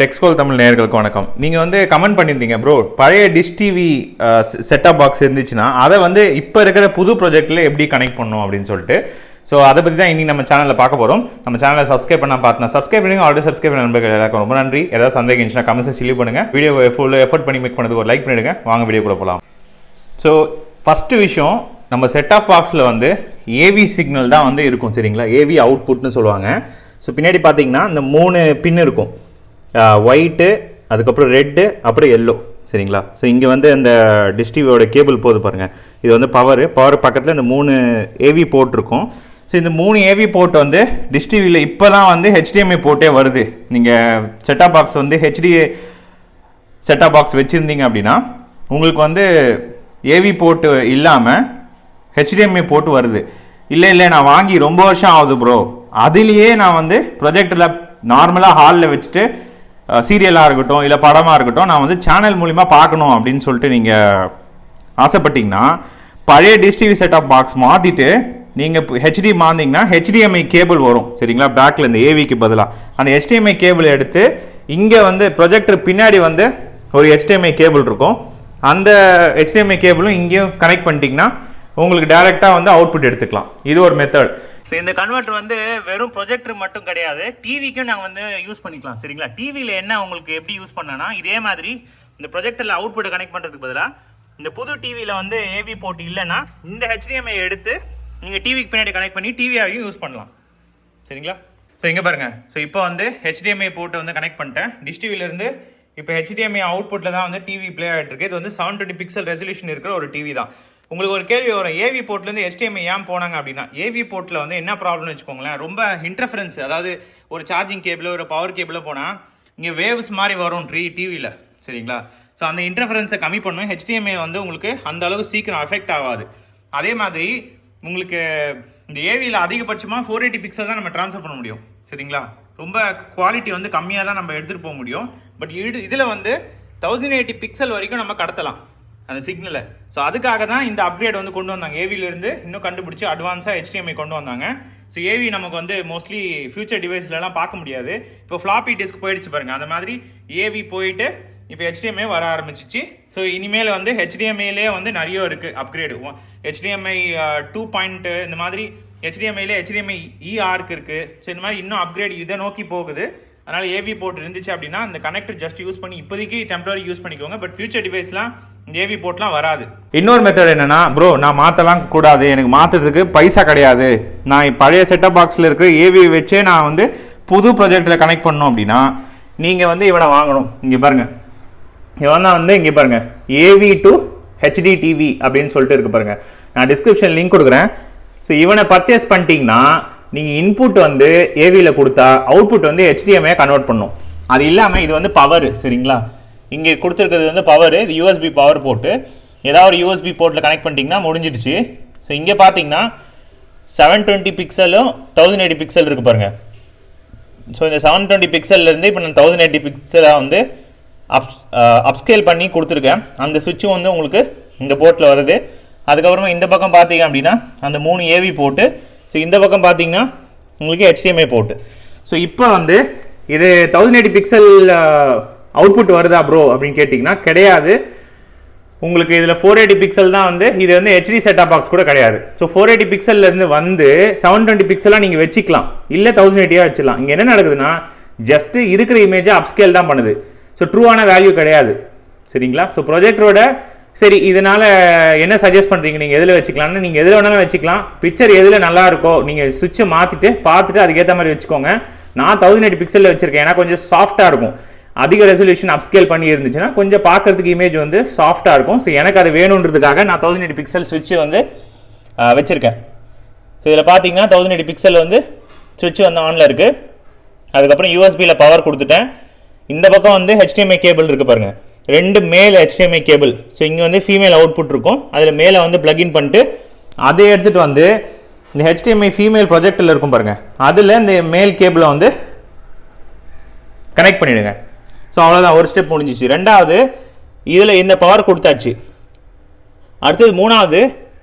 டெக்ஸ்கோல் தமிழ் நேயர்களுக்கு வணக்கம். நீங்கள் வந்து கமெண்ட் பண்ணியிருந்தீங்க ப்ரோ பழைய டிஷ் டிவி செட்டப் பாக்ஸ் இருந்துச்சுன்னா அதை வந்து இப்போ இருக்கிற புது ப்ராஜெக்ட்டில் எப்படி கனெக்ட் பண்ணும் அப்படின்னு சொல்லிட்டு ஸோ அதை பற்றி தான் இன்றைக்கி நம்ம சேனலில் பார்க்க போகிறோம் நம்ம சேனலை சப்ஸ்கிரைப் பண்ணால் பார்த்தா சப்ஸ்கிரைப் பண்ணுங்க. ஆல்ரெடி சப்ஸ்கிரைப் பண்ண நண்பர்கள் எல்லாருக்கும் ரொம்ப நன்றி. ஏதாவது சந்தேகம் இருந்துச்சுன்னா கமெண்ட்ஸ் சிலி பண்ணுங்கள் வீடியோ ஃபுல் எஃபர்ட் பண்ணி மேக் பண்ணதுக்கு ஒரு லைக் பண்ணிடுங்க. வாங்க வீடியோ கூட போகலாம் ஸோ ஃபஸ்ட்டு விஷயம் நம்ம செட் ஆஃப் பாக்ஸில் வந்து ஏவி சிக்னல் தான் வந்து இருக்கும் சரிங்களா? ஏவி அவுட்புட்னு சொல்லுவாங்க. ஸோ பின்னாடி பார்த்தீங்கன்னா இந்த மூணு பின் இருக்கும். ஒயிட்டு அதுக்கப்புறம் ரெட்டு அப்புறம் எல்லோ சரிங்களா? ஸோ இங்கே வந்து இந்த டிஸ்டிவியோட கேபிள் போது பாருங்கள் இது வந்து பவர் பவர் பக்கத்தில் இந்த மூணு ஏவி போர்ட் இருக்கும் ஸோ இந்த மூணு ஏவி போர்ட் வந்து டிஸ்டிவியில் இப்போ தான் வந்து ஹெச்டிஎம்ஐ போர்ட்டே வருது. நீங்கள் செட்டாப் பாக்ஸ் வந்து ஹெச்டி செட்டாப் பாக்ஸ் வச்சுருந்தீங்க அப்படின்னா உங்களுக்கு வந்து ஏவி போர்ட்டு இல்லாமல் ஹெச்டிஎம்ஐ போட்டு வருது. இல்லை இல்லை நான் வாங்கி ரொம்ப வருஷம் ஆகுது ப்ரோ அதுலேயே நான் வந்து ப்ரொஜெக்டில் நார்மலாக ஹாலில் வச்சுட்டு சீரியலாக இருக்கட்டும் இல்லை படமாக இருக்கட்டும் நான் வந்து சேனல் மூலிமா பார்க்கணும் அப்படின்னு சொல்லிட்டு நீங்கள் ஆசைப்பட்டீங்கன்னா பழைய டிஸ்டிவி செட்டப் பாக்ஸ் மாற்றிட்டு நீங்கள் ஹெச்டி மாற்றிங்கன்னா ஹெச்டிஎம்ஐ கேபிள் வரும். சரிங்களா? பேக்கில் இந்த ஏவிக்கு பதிலாக அந்த ஹெச்டிஎம்ஐ கேபிள் எடுத்து இங்கே வந்து ப்ரொஜெக்டர் பின்னாடி வந்து ஒரு ஹெச்டிஎம்ஐ கேபிள் இருக்கும். அந்த ஹெச்டிஎம்ஐ கேபிளும் இங்கேயும் கனெக்ட் பண்ணிட்டீங்கன்னா உங்களுக்கு டேரெக்டாக வந்து அவுட்புட் எடுத்துக்கலாம். இது ஒரு மெத்தட் ஸோ இந்த கன்வெர்ட்டர் வந்து வெறும் ப்ரொஜெக்டர் மட்டும் கிடையாது. டிவிக்கும் நாங்கள் வந்து யூஸ் பண்ணிக்கலாம் சரிங்களா? டிவியில் என்ன உங்களுக்கு எப்படி யூஸ் பண்ணனா இதே மாதிரி இந்த ப்ரொஜெக்டரில் அவுட்புட் கனெக்ட் பண்ணுறதுக்கு பதிலாக இந்த புது டிவியில் வந்து ஏவி போட்டு இல்லைன்னா இந்த ஹெச்டிஎம்ஐ எடுத்து நீங்கள் டிவிக்கு பின்னாடி கனெக்ட் பண்ணி டிவியாவையும் யூஸ் பண்ணலாம். சரிங்களா? ஸோ இங்கே பாருங்க. ஸோ இப்போ வந்து ஹெச்டிஎம்ஐ போட்டு வந்து கனெக்ட் பண்ணிட்டேன். டிஷ் டிவிலேருந்து இப்போ ஹெச்டிஎம்ஐ அவுட்புட்டில் தான் வந்து டிவி ப்ளே ஆகிட்டு இருக்கு. இது வந்து செவன் டுவெண்ட்டி பிக்சல் ரெசல்யூஷன் இருக்கிற ஒரு டிவி தான். உங்களுக்கு ஒரு கேள்வி வரும். ஏவி போர்ட்லேருந்து எஸ்டிஎம்ஐ ஏன் போனாங்க அப்படின்னா ஏவி போர்ட்டில் வந்து என்ன ப்ராப்ளம்னு வச்சுக்கோங்களேன். ரொம்ப இன்டர்ஃபரன்ஸ் அதாவது ஒரு சார்ஜிங் கேபிளோ ஒரு பவர் கேபிளோ போனால் இங்கே வேவ்ஸ் மாதிரி வரும் ட்ரீ டிவியில் சரிங்களா? ஸோ அந்த இன்டர்ஃபரன்ஸை கம்மி பண்ணும். ஹெச்டிஎம்ஐ வந்து உங்களுக்கு அந்த அளவுக்கு சீக்கிரம் அஃபெக்ட் ஆகாது. அதே மாதிரி உங்களுக்கு இந்த ஏவியில் அதிகபட்சமாக ஃபோர் எயிட்டி பிக்சல் தான் நம்ம ட்ரான்ஸ்ஃபர் பண்ண முடியும். சரிங்களா? ரொம்ப குவாலிட்டி வந்து கம்மியாக தான் நம்ம எடுத்துகிட்டு போக முடியும். பட் இது இதில் வந்து தௌசண்ட் எயிட்டி பிக்சல் வரைக்கும் நம்ம கடத்தலாம். அந்த சிக்னலை ஸோ அதுக்காக தான் இந்த அப்கிரேட் வந்து கொண்டு வந்தாங்க. ஏவிலேருந்து இன்னும் கண்டுபிடிச்சி அட்வான்ஸாக ஹெச்டிஎம்ஐ கொண்டு வந்தாங்க. ஸோ ஏவி நமக்கு வந்து மோஸ்ட்லி ஃபியூச்சர் டிவைஸ்லலாம் பார்க்க முடியாது. இப்போ ஃப்ளாப்பி டிஸ்க் போயிடுச்சு பாருங்க. அந்த மாதிரி ஏவி போயிட்டு இப்போ ஹெச்டிஎம்ஐ வர ஆரம்பிச்சிச்சு. ஸோ இனிமேல் வந்து ஹெச்டிஎம்ஐலே வந்து நிறைய இருக்குது அப்கிரேடு ஹெச்டிஎம்ஐ டூ பாயிண்ட்டு இந்த மாதிரி ஹெச்டிஎம்ஐலே ஹெச்டிஎம்ஐ இஆர்க்கு இருக்குது ஸோ இந்த மாதிரி இன்னும் அப்கிரேட் இதை நோக்கி போகுது. அதனால் ஏவி போர்ட் இருந்துச்சு அப்படின்னா அந்த கனெக்டர் ஜஸ்ட் யூஸ் பண்ணி இப்போதைக்கு டெம்பரரி யூஸ் பண்ணிக்கோங்க. பட் ஃபியூச்சர் டிவைஸ்லாம் இந்த ஏவி வராது. இன்னொரு மெத்தட் என்னன்னா ப்ரோ நான் மாற்றலாம் கூடாது. எனக்கு மாற்றுறதுக்கு பைசா கிடையாது. நான் பழைய செட்டப் பாக்ஸில் இருக்கிற ஏவி வச்சே நான் வந்து புது ப்ராஜெக்டில் கனெக்ட் பண்ணணும் அப்படின்னா நீங்கள் வந்து இவனை வாங்கணும். இங்கே பாருங்கள் இவன் தான் வந்து இங்கே பாருங்க. ஏவி டு ஹெச்டி டிவி அப்படின்னு சொல்லிட்டு இருக்கு பாருங்கள் நான் டிஸ்கிரிப்ஷன் லிங்க் கொடுக்குறேன். ஸோ இவனை பர்ச்சேஸ் பண்ணிட்டீங்கன்னா நீங்கள் இன்புட் வந்து ஏவியில் கொடுத்தா அவுட்புட் வந்து ஹெச்டிஎம்ஏ கன்வெர்ட் பண்ணும். அது இல்லாமல் இது வந்து பவர் சரிங்களா? இங்கே கொடுத்துருக்கிறது வந்து பவர் இது யூஎஸ்பி பவர் போட்டு ஏதாவது ஒரு யூஎஸ்பி போர்ட்டில் கனெக்ட் பண்ணிட்டீங்கன்னா முடிஞ்சிடுச்சு. ஸோ இங்கே பார்த்தீங்கன்னா செவன் டுவெண்ட்டி பிக்சலும் தௌசண்ட் எயிட்டி பிக்சல் இருக்கு பாருங்க. ஸோ இந்த செவன் டுவெண்ட்டி பிக்சல்லேருந்து இப்போ நான் தௌசண்ட் எயிட்டி பிக்சலாக வந்து அப் அப்ஸ்கேல் uh, பண்ணி கொடுத்துருக்கேன். அந்த சுவிட்சும் வந்து உங்களுக்கு இந்த போர்ட்டில் வருது. அதுக்கப்புறமா இந்த பக்கம் பார்த்தீங்க அப்படின்னா அந்த மூணு ஏவி போட்டு ஸோ இந்த பக்கம் பார்த்தீங்கன்னா உங்களுக்கு ஹெச்டிஎம்ஐ போட்டு ஸோ இப்போ வந்து இது தௌசண்ட் எயிட்டி பிக்சல் அவுட்புட் வருதா ப்ரோ அப்படின்னு கேட்டிங்கன்னா கிடையாது. உங்களுக்கு இதில் ஃபோர் எயிட்டி பிக்சல் தான் வந்து இது வந்து ஹெச்டி செட்டா பாக்ஸ் கூட கிடையாது. ஸோ ஃபோர் எயிட்டி பிக்சல்லேருந்து வந்து செவன் டுவெண்ட்டி பிக்சலாக நீங்கள் வச்சுக்கலாம். இல்லை தௌசண்ட் எயிட்டியாக வச்சுக்கலாம். இங்கே என்ன நடக்குதுன்னா ஜஸ்ட்டு இருக்கிற இமேஜை அப்ஸ்கேல் தான் பண்ணுது. ஸோ ட்ரூவான வேல்யூ கிடையாது. சரிங்களா? ஸோ ப்ரொஜெக்டரோட சரி இதனால் என்ன சஜஸ்ட் பண்ணுறீங்க நீங்கள் எதில் வச்சுக்கலாம்னு நீங்கள் எதில் வேணாலும் வச்சுக்கலாம். பிக்சர் எதில் நல்லா இருக்கோ நீங்கள் சுவிட்சை மாற்றிட்டு பார்த்துட்டு அதுக்கேற்ற மாதிரி வச்சுக்கோங்க. நான் தௌசண்ட் எயிட்டி பிக்சலில் வச்சுருக்கேன். ஏன்னா கொஞ்சம் சாஃப்ட்டாக இருக்கும். அதிக ரெசல்யூஷன் அப்ஸ்கேல் பண்ணி இருந்துச்சுன்னா கொஞ்சம் பார்க்கறதுக்கு இமேஜ் வந்து சாஃப்ட்டாக இருக்கும். ஸோ எனக்கு அது வேணுன்றதுக்காக நான் தௌசண்ட் எயிட் பிக்சல் சுவிட்ச் வந்து வச்சுருக்கேன். ஸோ இதில் பார்த்தீங்கன்னா தௌசண்ட் எயிட் பிக்சல் வந்து சுவிட்ச் வந்து ஆனில் இருக்குது அதுக்கப்புறம் யூஎஸ்பியில் பவர் கொடுத்துட்டேன். இந்த பக்கம் வந்து ஹெச்டிஎம்ஐ கேபிள் இருக்குது பாருங்கள் ரெண்டு மேல் ஹெச்டிஎம்ஐ கேபிள் ஸோ இங்கே வந்து ஃபீமேல் அவுட்புட் இருக்கும். அதில் மேலே வந்து ப்ளக்இன் பண்ணிட்டு அதை எடுத்துகிட்டு வந்து இந்த ஹெச்டிஎம்ஐ ஃபீமேல் ப்ரொஜெக்டில் இருக்கும் பாருங்கள் அதில் இந்த மேல் கேபிளை வந்து கனெக்ட் பண்ணிவிடுங்க ஸோ அவ்வளோதான் ஒரு ஸ்டெப் முடிஞ்சிச்சு. ரெண்டாவது இதில் இந்த பவர் கொடுத்தாச்சு. அடுத்தது மூணாவது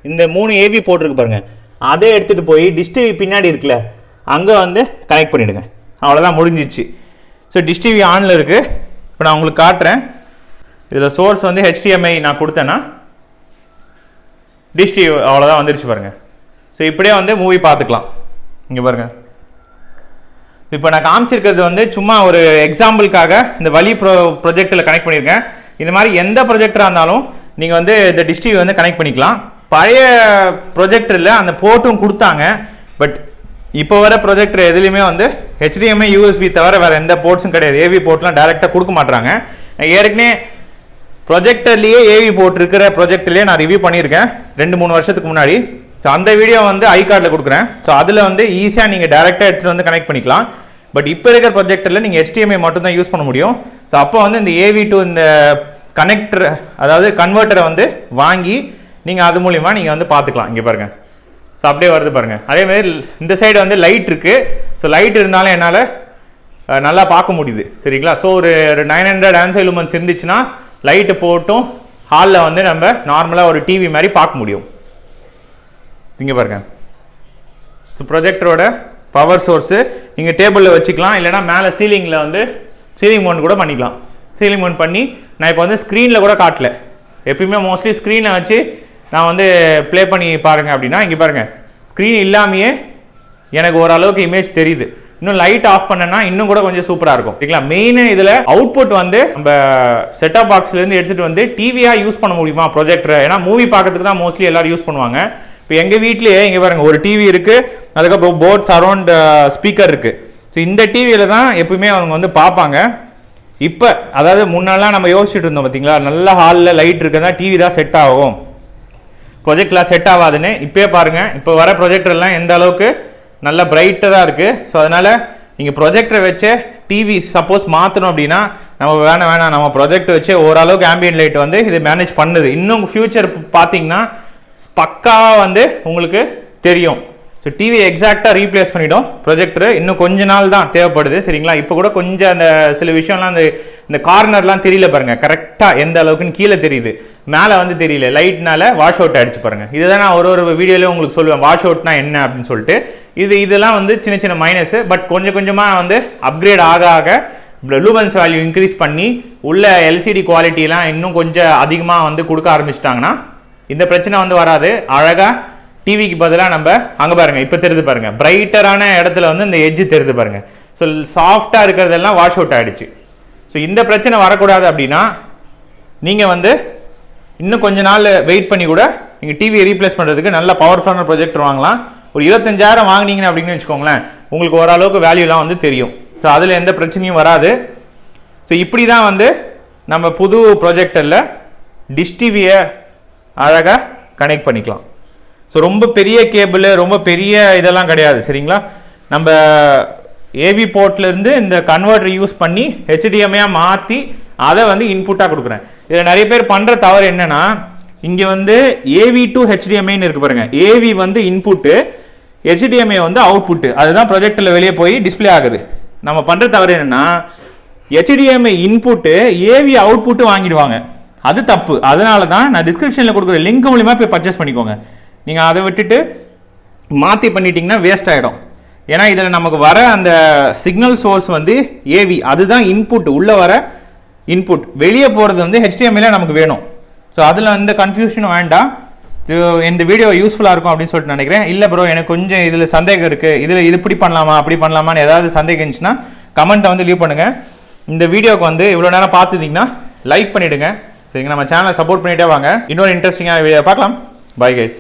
இந்த மூணு ஏவி போட்டிருக்கு பாருங்கள் அதை எடுத்துகிட்டு போய் டிஸ்டிவி பின்னாடி இருக்குல்ல அங்கே வந்து கனெக்ட் பண்ணிவிடுங்க அவ்வளோதான் முடிஞ்சிச்சு. ஸோ டிஷ் டிவி ஆனில் இருக்குது இப்போ நான் உங்களுக்கு காட்டுறேன். இதில் சோர்ஸ் வந்து ஹெச்டிஎம்ஐ நான் கொடுத்தேன்னா டிஷ் டிவி அவ்வளோதான் வந்துருச்சு பாருங்கள் ஸோ இப்படியே வந்து மூவி பார்த்துக்கலாம். இங்கே பாருங்கள் இப்போ நான் காமிச்சிருக்கிறது வந்து சும்மா ஒரு எக்ஸாம்பிளுக்காக இந்த வழி ப்ரோ ப்ரொஜெக்டில் கனெக்ட் பண்ணியிருக்கேன். இந்த மாதிரி எந்த ப்ரொஜெக்டராக இருந்தாலும் நீங்கள் வந்து இந்த டிஸ்டிவி வந்து கனெக்ட் பண்ணிக்கலாம். பழைய ப்ரொஜெக்டரில் அந்த போர்ட்டும் கொடுத்தாங்க. பட் இப்போ வர ப்ரொஜெக்டர் எதுலேயுமே வந்து ஹெச்டிஎம்ஐ யூஎஸ்பி தவிர வேறு எந்த போர்ட்ஸும் கிடையாது. ஏவி போர்ட்லாம் டேரெக்டாக கொடுக்க மாட்டாங்க நான் ஏற்கனவே ப்ரொஜெக்டர்லேயே ஏவி போர்ட் இருக்கிற ப்ரொஜெக்டர்லேயே நான் ரிவ்யூ பண்ணியிருக்கேன். ரெண்டு மூணு வருஷத்துக்கு முன்னாடி. ஸோ அந்த வீடியோ வந்து ஐ கார்டில் கொடுக்குறேன். ஸோ அதில் வந்து ஈஸியாக நீங்கள் டேரெக்டாக எடுத்துகிட்டு வந்து கனெக்ட் பண்ணிக்கலாம். பட் இப்போ இருக்கிற ப்ரொஜெக்டரில் நீங்கள் எஸ்டிஎம்ஐ மட்டும் தான் யூஸ் பண்ண முடியும். ஸோ அப்போ வந்து இந்த ஏவி டு இந்த கனெக்டர் அதாவது கன்வெர்ட்டரை வந்து வாங்கி நீங்கள் அது மூலிமா நீங்கள் வந்து பார்த்துக்கலாம். இங்கே பாருங்கள் ஸோ அப்படியே வருது பாருங்கள் அதே மாதிரி இந்த சைடு வந்து லைட் இருக்குது ஸோ லைட் இருந்தாலும் என்னால் நல்லா பார்க்க முடியுது. சரிங்களா? ஸோ ஒரு ஒரு நைன் ஹண்ட்ரட் ஆன்சை லுமன்ஸ் இருந்துச்சுன்னா லைட்டு போட்டும் ஹாலில் வந்து நம்ம நார்மலாக ஒரு டிவி மாதிரி பார்க்க முடியும். இங்கே பாருங்க. ஸோ ப்ரொஜெக்டரோட பவர் சோர்ஸு நீங்கள் டேபிளில் வச்சுக்கலாம். இல்லைனா மேலே சீலிங்கில் வந்து சீலிங் மவுண்ட் கூட பண்ணிக்கலாம். சீலிங் மவுண்ட் பண்ணி நான் இப்போ வந்து ஸ்க்ரீனில் கூட காட்டல. எப்பயுமே மோஸ்ட்லி ஸ்க்ரீனை வச்சு நான் வந்து ப்ளே பண்ணி பாருங்க அப்படின்னா இங்கே பாருங்கள் ஸ்க்ரீன் இல்லாமையே எனக்கு ஓரளவுக்கு இமேஜ் தெரியுது. இன்னும் லைட் ஆஃப் பண்ணனா இன்னும் கூட கொஞ்சம் சூப்பராக இருக்கும். சரிங்களா? மெயின் இதில் அவுட்புட் வந்து நம்ம செட்டப் பாக்ஸ்லேருந்து எடுத்துகிட்டு வந்து டிவியாக யூஸ் பண்ண முடியுமா ப்ரொஜெக்டரை ஏன்னா மூவி பார்க்கறதுக்கு தான் மோஸ்ட்லி எல்லாரும் யூஸ் பண்ணுவாங்க. இப்போ எங்கள் வீட்லேயே இங்கே பாருங்க ஒரு டிவி இருக்குது அதுக்கப்புறம் போர்ட் சரௌண்ட் ஸ்பீக்கர் இருக்குது ஸோ இந்த டிவியில் தான் எப்பவுமே அவங்க வந்து பார்ப்பாங்க. இப்போ அதாவது முன்னெல்லாம் நம்ம யோசிச்சுட்டு இருந்தோம் பார்த்தீங்களா நல்ல ஹாலில் லைட் இருக்குன்னா டிவி தான் செட் ஆகும். ப்ரொஜெக்ட்லாம் செட் ஆகாதுன்னு இப்போயே பாருங்கள் இப்போ வர ப்ரொஜெக்டர்லாம் எந்த அளவுக்கு நல்ல பிரைட்டராக இருக்குது ஸோ அதனால் நீங்கள் ப்ரொஜெக்டரை வச்சு டிவி சப்போஸ் மாற்றணும் அப்படின்னா நம்ம வேணாம் வேணாம் நம்ம ப்ரொஜெக்ட் வச்சு ஓரளவுக்கு ஆம்பியன் லைட் வந்து இது மேனேஜ் பண்ணுது. இன்னும் ஃப்யூச்சர் பார்த்தீங்கன்னா பக்காவாக வந்து உங்களுக்கு தெரியும். ஸோ டிவி எக்ஸாக்டாக ரீப்ளேஸ் பண்ணிவிடும் ப்ரொஜெக்டர் இன்னும் கொஞ்ச நாள் தான் தேவைப்படுது சரிங்களா? இப்போ கூட கொஞ்சம் அந்த சில விஷயம்லாம் அந்த இந்த கார்னர்லாம் தெரியல பாருங்கள் கரெக்டாக எந்த அளவுக்குன்னு கீழே தெரியுது. மேலே வந்து தெரியல. லைட்னால வாஷ் அவுட் ஆயிடுச்சு பாருங்க. இதுதான் நான் ஒரு ஒரு வீடியோலேயும் உங்களுக்கு சொல்லுவேன். வாஷ் அவுட்னா என்ன அப்படின்னு சொல்லிட்டு. இது இதெல்லாம் வந்து சின்ன சின்ன மைனஸு பட் கொஞ்சம் கொஞ்சமாக வந்து அப்கிரேட் ஆக ஆக லூமன்ஸ் வேல்யூ இன்க்ரீஸ் பண்ணி உள்ள எல்சிடி குவாலிட்டிலாம் இன்னும் கொஞ்சம் அதிகமாக வந்து கொடுக்க ஆரம்பிச்சிட்டாங்கன்னா இந்த பிரச்சனை வந்து வராது. அழகாக டிவிக்கு பதிலாக நம்ம அங்கே பாருங்கள் இப்போ தெரிந்து பாருங்கள் பிரைட்டரான இடத்துல வந்து இந்த எஜ்ஜு தெரிந்து பாருங்க. ஸோ சாஃப்டாக இருக்கிறதெல்லாம் வாஷ் அவுட் ஆகிடுச்சு ஸோ இந்த பிரச்சனை வரக்கூடாது அப்படின்னா நீங்கள் வந்து இன்னும் கொஞ்ச நாள் வெயிட் பண்ணி கூட நீங்கள் டிவியை ரீப்ளேஸ் பண்ணுறதுக்கு நல்ல பவர்ஃபுல்லான ப்ரொஜெக்டர் வாங்கலாம். ஒரு இருபத்தஞ்சாயிரம் வாங்கினீங்கன்னு அப்படின்னு வச்சுக்கோங்களேன் உங்களுக்கு ஓரளவுக்கு வேல்யூலாம் வந்து தெரியும். ஸோ அதில் எந்த பிரச்சனையும் வராது. ஸோ இப்படி தான் வந்து நம்ம புது ப்ரொஜெக்டரில் டிஷ் டிவியை அழகாக கனெக்ட் பண்ணிக்கலாம். ஸோ ரொம்ப பெரிய கேபிள் ரொம்ப பெரிய இதெல்லாம் கிடையாது சரிங்களா? நம்ம ஏவி போர்ட்லேருந்து இந்த கன்வெர்டர் யூஸ் பண்ணி ஹெச்டிஎம்ஐயாக மாற்றி அதை வந்து இன்புட்டாக கொடுக்குறேன். இதில் நிறைய பேர் பண்ணுற தவறு என்னென்னா இங்கே வந்து ஏவி டு ஹெச்டிஎம்ஐன்னு இருக்கு பாருங்க. ஏவி வந்து இன்புட்டு ஹெச்டிஎம்ஐ வந்து அவுட்புட்டு அதுதான் ப்ரொஜெக்டில் வெளியே போய் டிஸ்ப்ளே ஆகுது. நம்ம பண்ணுற தவறு என்னென்னா ஹெச்டிஎம்ஐ இன்புட்டு ஏவி அவுட்புட்டு வாங்கிடுவாங்க. அது தப்பு. அதனால தான் நான் டிஸ்கிரிப்ஷனில் கொடுக்குற லிங்க் மூலிமா போய் பர்ச்சேஸ் பண்ணிக்கோங்க. நீங்கள் அதை விட்டுட்டு மாற்றி பண்ணிட்டீங்கன்னா வேஸ்ட் ஆகிடும் ஏன்னா இதில் நமக்கு வர அந்த சிக்னல் சோர்ஸ் வந்து ஏவி அதுதான் இன்புட் உள்ளே வர இன்புட் வெளியே போகிறது வந்து ஹெச்டிஎம்ஐல நமக்கு வேணும். ஸோ அதில் வந்து கன்ஃபியூஷனும் வேண்டாம். இந்த வீடியோ யூஸ்ஃபுல்லாக இருக்கும் அப்படின்னு சொல்லிட்டு நினைக்கிறேன். இல்லை ப்ரோ எனக்கு கொஞ்சம் இதில் சந்தேகம் இருக்குது இதில் இது இப்படி பண்ணலாமா அப்படி பண்ணலாமான்னு ஏதாவது சந்தேகம் இருந்துச்சுன்னா கமெண்ட்டை வந்து லீவ் பண்ணுங்கள் இந்த வீடியோவுக்கு வந்து இவ்வளோ நேரம் பார்த்துருந்தீங்கன்னா லைக் பண்ணிவிடுங்க சரிங்க நம்ம சேனலை சப்போர்ட் பண்ணிட்டே வாங்க. இன்னொரு இன்ட்ரெஸ்டிங்காக வீடியோ பார்க்கலாம். Bye guys